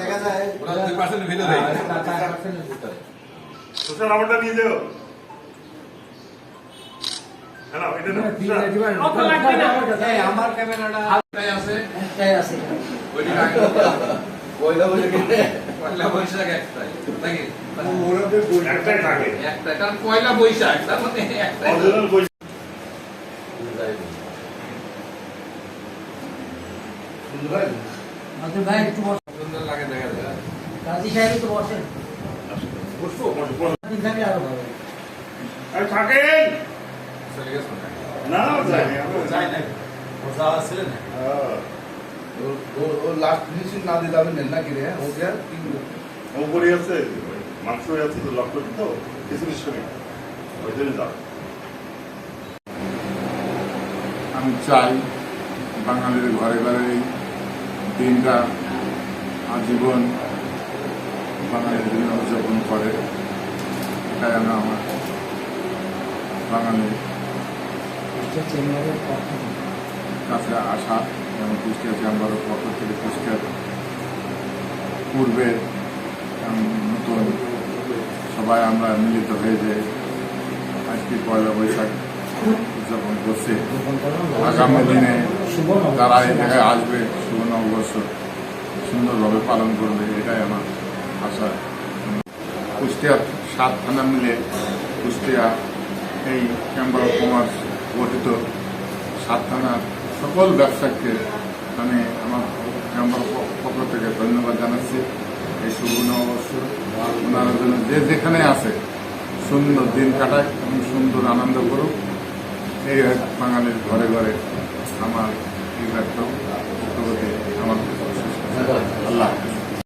দেখা যায় ওরা দুই পার্সেন্টের ভিতরে তুষার আমারটা নিয়ে যাও। হ্যালো এটা না? তুষার এই আমার ক্যামেরাটা আছে। আছে। পয়লা বৈশাখে। পয়লা বৈশাখ একটাই নাকি? একটাই থাকে। একটা কারণ পয়লা বৈশাখ তার মানে একটাই। অরিজিনাল ভাই। একটু বসেন সুন্দর লাগে দেখা যায় কাজী সাহেব একটু বসেন। থাকেন। না? যাই না? ও। লাস্ট ফিনিশিং না আমি নেন না কিনে ও যা আছে মাংস আছে তো লক্ষ্য তো কিছু কিছু নেই ওই জন্য যাও। আমি চাই বাঙালির ঘরে ঘরে দিনটা আজীবন বাঙালির দিন উদযাপন করে। এটাই আমি আমার বাঙালি কাছে আসা যেমন কুষ্টিয়া চেম্বারের পক্ষ থেকে কুষ্টিয়ার পূর্বে নতুন সবাই আমরা মিলিত হয়ে যে আজকে পয়লা বৈশাখ উদযাপন করছে। আগামী দিনে যারা এই জায়গায় আসবে। শুভ নববর্ষ সুন্দরভাবে পালন করবে। এটাই আমার আশা কুষ্টিয়ার সাত থানা মিলে কুষ্টিয়া এই চেম্বার অফ কমার্স গঠিত। সাত থানার সকল ব্যবসাকে আমি আমার চেম্বার পক্ষ থেকে ধন্যবাদ জানাচ্ছি। এই শুভ নববর্ষ। ওনারা যেন যে যেখানে আছে, সুন্দর দিন কাটায় এবং সুন্দর আনন্দ করুক। এই বাঙালির ঘরে ঘরে আমার এই ব্যক্ত।